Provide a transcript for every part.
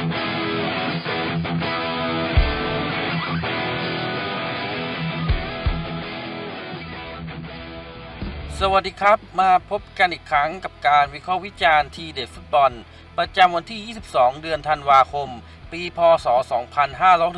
สวัสดีครับ มาพบกันอีกครั้งกับการวิเคราะห์วิจารณ์ทีเด็ดฟุตบอล ประจำวันที่ 22 เดือนธันวาคม ปีพศ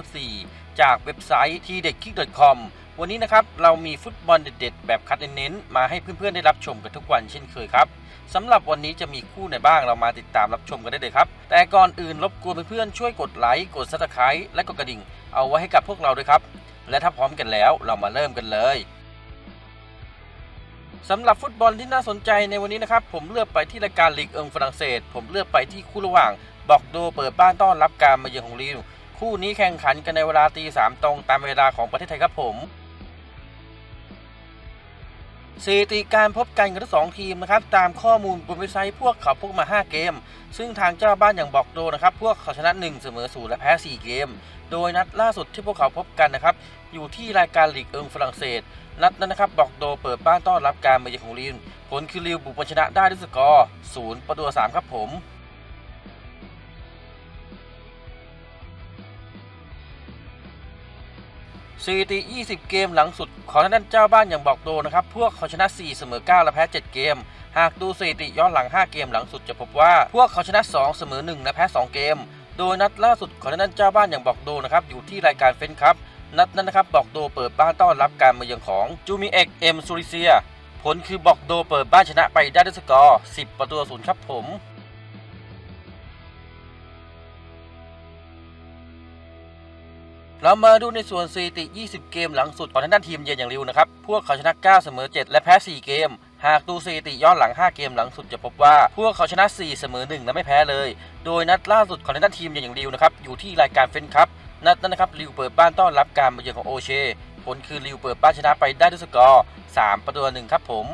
2564 จากเว็บไซต์ทีเด็ดคิก .com วันนี้นะครับ เรามีฟุตบอลเด็ดๆ แบบคัดเน้นๆ มาให้เพื่อนๆ ได้รับชมกันทุกวันเช่นเคยครับ สำหรับวันนี้จะมีคู่ไหนบ้างเรามาติดตามรับชมกันได้เลยครับ แต่ก่อนอื่นรบกวนเพื่อนๆช่วยกดไลค์กดซับสไครต์และกดกระดิ่ง เอาไว้ให้กับพวกเราด้วยครับ และถ้าพร้อมกันแล้วเรามาเริ่มกันเลยสำหรับฟุตบอลที่น่าสนใจในวันนี้นะครับผมเลือกไปที่รายการลีกเอิงฝรั่งเศส ผมเลือกไปที่คู่ระหว่างบอกโดเปิดบ้านต้อนรับการมาเยือนของลีวคู่นี้แข่งขันกันในเวลาตีสามตรงตามเวลาของประเทศไทยครับผม สถิติการพบกันของทั้งสองทีมนะครับตามข้อมูลบนเว็บไซต์พวกเขาพบมา 5 เกม ซึ่งทางเจ้าบ้านอย่างบอกโดนะครับพวกเขาชนะ 1 เสมอ0และแพ้ 4 เกม โดยนัดล่าสุดที่พวกเขาพบกันนะครับอยู่ที่รายการลีกเอิงฝรั่งเศส นัดนั้นนะครับบอกโดเปิดบ้านต้อนรับการมาเยือนของลินผลคือลิวบุกชนะได้ด้วยสกอร์0ประตู3ครับผม สถิติ 20 เกมหลังสุดของทางด้านเจ้าบ้านอย่างบอกโดนะครับ พวกเขาชนะ 4 เสมอ 9 และแพ้ 7 เกม หากดูสถิติย้อนหลัง 5 เกมหลังสุดจะพบว่า พวกเขาชนะ 2 เสมอ 1 และแพ้ 2 เกม โดยนัดล่าสุดของทางด้านเจ้าบ้านอย่างบอกโดนะครับอยู่ที่รายการเฟนครับนัดนั้นนะครับบอกโดเปิดบ้านต้อนรับการมาเยือนของจูมิเอ็กเอ็มซูริเซีย ผลคือบอกโดเปิดบ้านชนะไปได้ด้วยสกอร์ 10 ประตูต่อศูนย์ครับผม เรามาดูในส่วนสถิติ 20 เกมหลังสุดของทางด้านทีมเยือนอย่างริวนะครับ พวกเขาชนะ 9 เสมอ 7 และแพ้ 4 เกม หากดูสถิติย้อนหลัง 5 เกมหลังสุดจะพบว่า พวกเขาชนะ 4 เสมอ 1 และไม่แพ้เลย โดยนัดล่าสุดของทางด้านทีมเยือนอย่างริวนะครับอยู่ที่รายการเฟนครับนัดนั้นนะครับริวเปิดบ้านต้อนรับการมาเยือนของโอเช ผลคือริวเปิดบ้านชนะไปได้ด้วยสกอร์ 3 ประตูต่อหนึ่งครับผม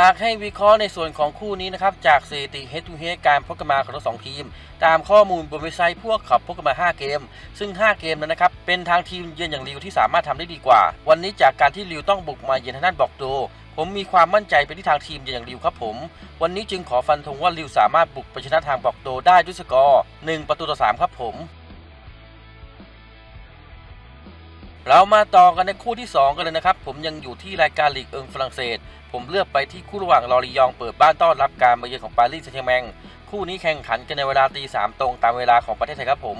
หากให้วิเคราะห์ในส่วนของคู่นี้นะครับ จากสถิติ Head to Head การพบกันมาของทั้งสองทีม ตามข้อมูลบนเว็บไซต์พวกขับพบกันมา 5 เกม ซึ่ง 5 เกมนั้นนะครับ เป็นทางทีมเยือนอย่างริวที่สามารถทำได้ดีกว่า วันนี้จากการที่ริวต้องบุกมาเยือนทางด้านบอกโด ผมมีความมั่นใจไปที่ทางทีมเยือนอย่างริวครับผม วันนี้จึงขอฟันธงว่าริวสามารถบุกไปชนะทางบอกโดได้ด้วยสกอร์1ประตูต่อ3ครับผม เรามาต่อกันในคู่ที่ 2 กันเลยนะครับ ผมยังอยู่ที่รายการลีกเอิงฝรั่งเศส ผมเลือกไปที่คู่ระหว่างลอรียองเปิดบ้านต้อนรับการมาเยือนของปารีสแซงต์แชร์แมงคู่นี้แข่งขันกันในเวลาตีสามตรงตามเวลาของประเทศไทยครับผม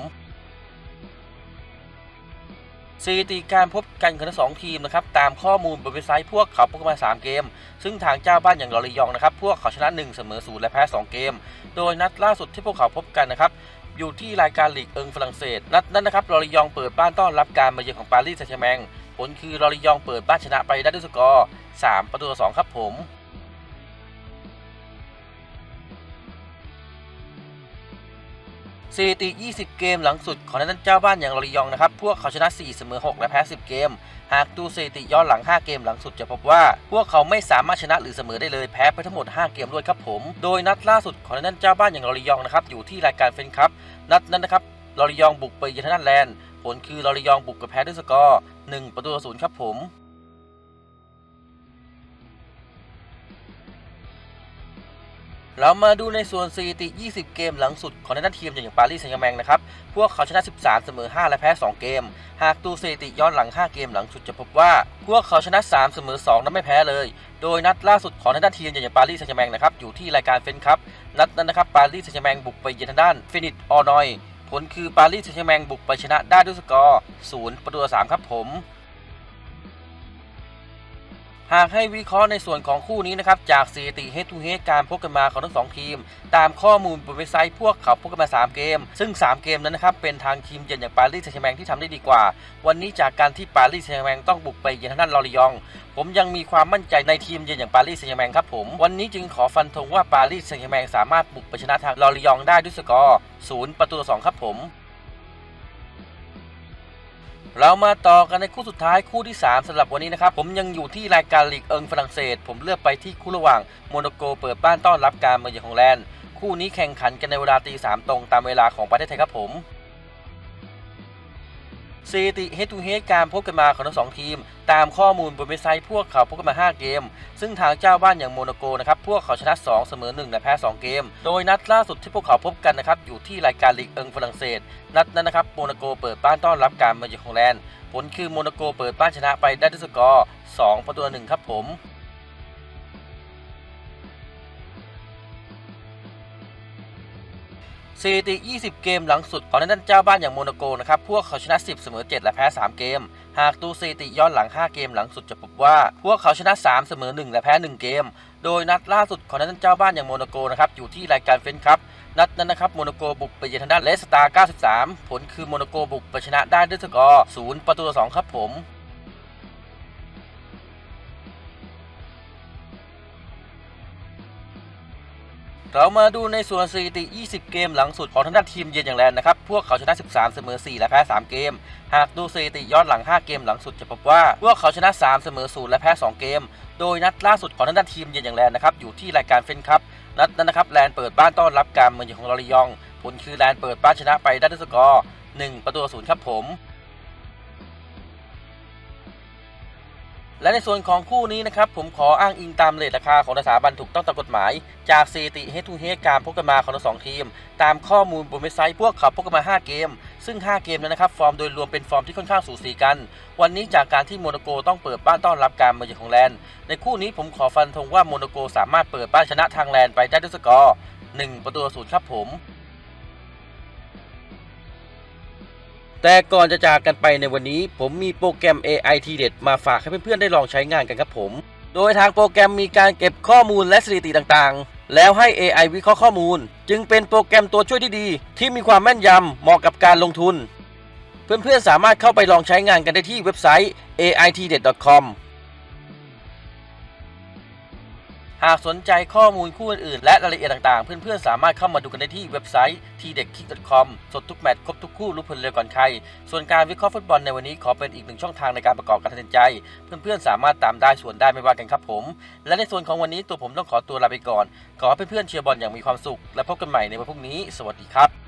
สถิติการพบกันของทั้งสองทีมนะครับตามข้อมูลบนเว็บไซต์พวกเขาพบกันมา 3 เกม ซึ่งทางเจ้าบ้านอย่างลอรียองนะครับพวกเขาชนะ 1 เสมอ 0 และแพ้ 2 เกม โดยนัดล่าสุดที่พวกเขาพบกันนะครับ อยู่ที่รายการลีกเอิงฝรั่งเศส นัดนั้นนะครับลอริยองเปิดบ้านต้อนรับการมาเยือนของปารีสแซงต์แชร์แมงผลคือลอริยองเปิดบ้านชนะไปได้ด้วยสกอร์ 3 ประตูต่อ2ครับผม สถิติ 20 เกมหลังสุดของทางด้านเจ้าบ้านอย่างลอริยองนะครับ พวกเขาชนะ 4 เสมอ 6 และแพ้ 10 เกม หากดูสถิติย้อนหลัง 5 เกมหลังสุดจะพบว่า พวกเขาไม่สามารถชนะหรือเสมอได้เลยแพ้ไปทั้งหมด 5 เกมด้วยครับผม โดยนัดล่าสุดของทางด้านเจ้าบ้านอย่างลอริยองนะครับอยู่ที่รายการเฟนครับนัดนั้นนะครับลอริยองบุกไปเยือนทางด้านแลนด์ผลคือลอริยองบุกกับแพ้ด้วยสกอร์1ประตูต่อศูนย์ครับผม เรามาดูในส่วนสถิติ 20 เกมหลังสุดของทางด้านทีมอย่างปารีสแซงต์แรมงนะครับ พวกเขาชนะ 13 เสมอ 5 และแพ้ 2 เกม หากดูสถิติย้อนหลัง 5 เกมหลังสุดจะพบว่า พวกเขาชนะ 3 เสมอ 2 และไม่แพ้เลย โดยนัดล่าสุดของทางด้านทีมอย่างปารีสแซงต์แรมงนะครับ อยู่ที่รายการเฟนครับ นัดนั้นนะครับปารีสแซงต์แรมงบุกไปเยือนทางด้านฟินิตออนอย ผลคือปารีสแซงต์แชร์แมงบุกไปชนะได้ด้วยสกอร์ 0 ประตูต่อ3ครับผม หากให้วิเคราะห์ในส่วนของคู่นี้นะครับ จากสถิติ Head to Head การพบกันมาของทั้งสองทีม ตามข้อมูลบนเว็บไซต์พวกเขาพบกันมา 3 เกม ซึ่ง 3 เกมนั้นนะครับ เป็นทางทีมเยือนอย่างปารีสแซงต์แชร์แมงที่ทำได้ดีกว่า วันนี้จากการที่ปารีสแซงต์แชร์แมงต้องบุกไปเยือนทางด้านลอริยอง ผมยังมีความมั่นใจในทีมเยือนอย่างปารีสแซงต์แชร์แมงครับผมวันนี้จึงขอฟันธงว่าปารีสแซงต์แชร์แมงสามารถบุกไปชนะทางลอริยองได้ด้วยสกอร์0ประตูต่อ2ครับผม เรามาต่อกันในคู่สุดท้ายคู่ที่ 3สำหรับวันนี้นะครับ ผมยังอยู่ที่รายการลีกเอิงฝรั่งเศส ผมเลือกไปที่คู่ระหว่างโมนาโกเปิดบ้านต้อนรับการมาเยือนของแลนด์ คู่นี้แข่งขันกันในเวลาตีสามตรงตามเวลาของประเทศไทยครับผม สถิติ head to head การพบกันมาของทั้งสองทีม ตามข้อมูลบนเว็บไซต์พวกเขาพบกันมา 5 เกม ซึ่งทางเจ้าบ้านอย่างโมนาโกนะครับพวกเขาชนะ 2 เสมอ1และแพ้ 2 เกม โดยนัดล่าสุดที่พวกเขาพบกันนะครับอยู่ที่รายการลีกเอิงฝรั่งเศส นัดนั้นนะครับโมนาโกเปิดบ้านต้อนรับการมาเยือนของแลนด์ผลคือโมนาโกเปิดบ้านชนะไปได้ด้วยสกอร์2ประตูต่อหนึ่งครับผม สถิติ 20 เกมหลังสุดของนันเจ้าบ้านอย่างโมนาโกนะครับ พวกเขาชนะ 10 เสมอ 7 และแพ้ 3 เกม หากดูสถิติย้อนหลัง 5 เกมหลังสุดจะพบว่า พวกเขาชนะ 3 เสมอ 1 และแพ้ 1 เกม โดยนัดล่าสุดของนันเจ้าบ้านอย่างโมนาโกนะครับ อยู่ที่รายการเฟนครับ นัดนั้นนะครับ โมนาโกบุกไปเยือนทางด้านเลสตาร์93 ผลคือโมนาโกบุกไปชนะได้ด้วยสกอร์ 0 ประตูต่อ2ครับผม เรามาดูในส่วนสถิติ 20 เกมหลังสุดของทางด้านทีมเยือนอย่างแลนนะครับ พวกเขาชนะ 13 เสมอ 4 และแพ้ 3 เกม หากดูสถิติย้อนหลัง 5 เกมหลังสุดจะพบว่า พวกเขาชนะ 3 เสมอ 0 และแพ้ 2 เกม โดยนัดล่าสุดของทางด้านทีมเยือนอย่างแลนนะครับ อยู่ที่รายการเฟนครับนัดนั้นนะครับแลนเปิดบ้านต้อนรับการมาเยือนของลอริยอง ผลคือแลนเปิดบ้านชนะไปได้ด้วยสกอร์ 1 ประตูศูนย์ครับผม และในส่วนของคู่นี้นะครับผมขออ้างอิงตามเลทราคาของสถาบันถูกต้องตามกฎหมาย จากสถิติเฮทูเฮการพบกันมาของทั้งสองทีม ตามข้อมูลบนเว็บไซต์พวกเขาพบกันมา 5 เกม ซึ่ง 5 เกมนั้นนะครับ ฟอร์มโดยรวมเป็นฟอร์มที่ค่อนข้างสูสีกัน วันนี้จากการที่โมนาโกต้องเปิดบ้านต้อนรับการมาเยือนของแลนด์ในคู่นี้ผมขอฟันธงว่าโมนาโกสามารถเปิดบ้านชนะทางแลนด์ไปได้ด้วยสกอร์1ประตูศูนย์ครับผม แต่ก่อนจะจากกันไปในวันนี้ ผมมีโปรแกรม AI ทีเด็ดมาฝากให้เพื่อนๆได้ลองใช้งานกันครับผม โดยทางโปรแกรมมีการเก็บข้อมูลและสถิติต่างๆ แล้วให้ AI วิเคราะห์ข้อมูล จึงเป็นโปรแกรมตัวช่วยที่ดี ที่มีความแม่นยำเหมาะกับการลงทุน เพื่อนๆสามารถเข้าไปลองใช้งานกันได้ที่เว็บไซต์ aitdet.com หากสนใจข้อมูลคู่อื่นๆและรายละเอียดต่างๆ เพื่อนๆ สามารถเข้ามาดูกันได้ที่เว็บไซต์ tdekkick.com สดทุกแมตช์ครบทุกคู่รู้ผลเร็วก่อนใคร ส่วนการวิเคราะห์ฟุตบอลในวันนี้ขอเป็นอีกหนึ่งช่องทางในการประกอบการตัดสินใจ เพื่อนๆ สามารถตามได้ส่วนได้ไม่ว่ากันครับผม และในส่วนของวันนี้ตัวผมต้องขอตัวลาไปก่อน ขอให้เพื่อนๆเชียร์บอลอย่างมีความสุข และพบกันใหม่ในวันพรุ่งนี้ สวัสดีครับ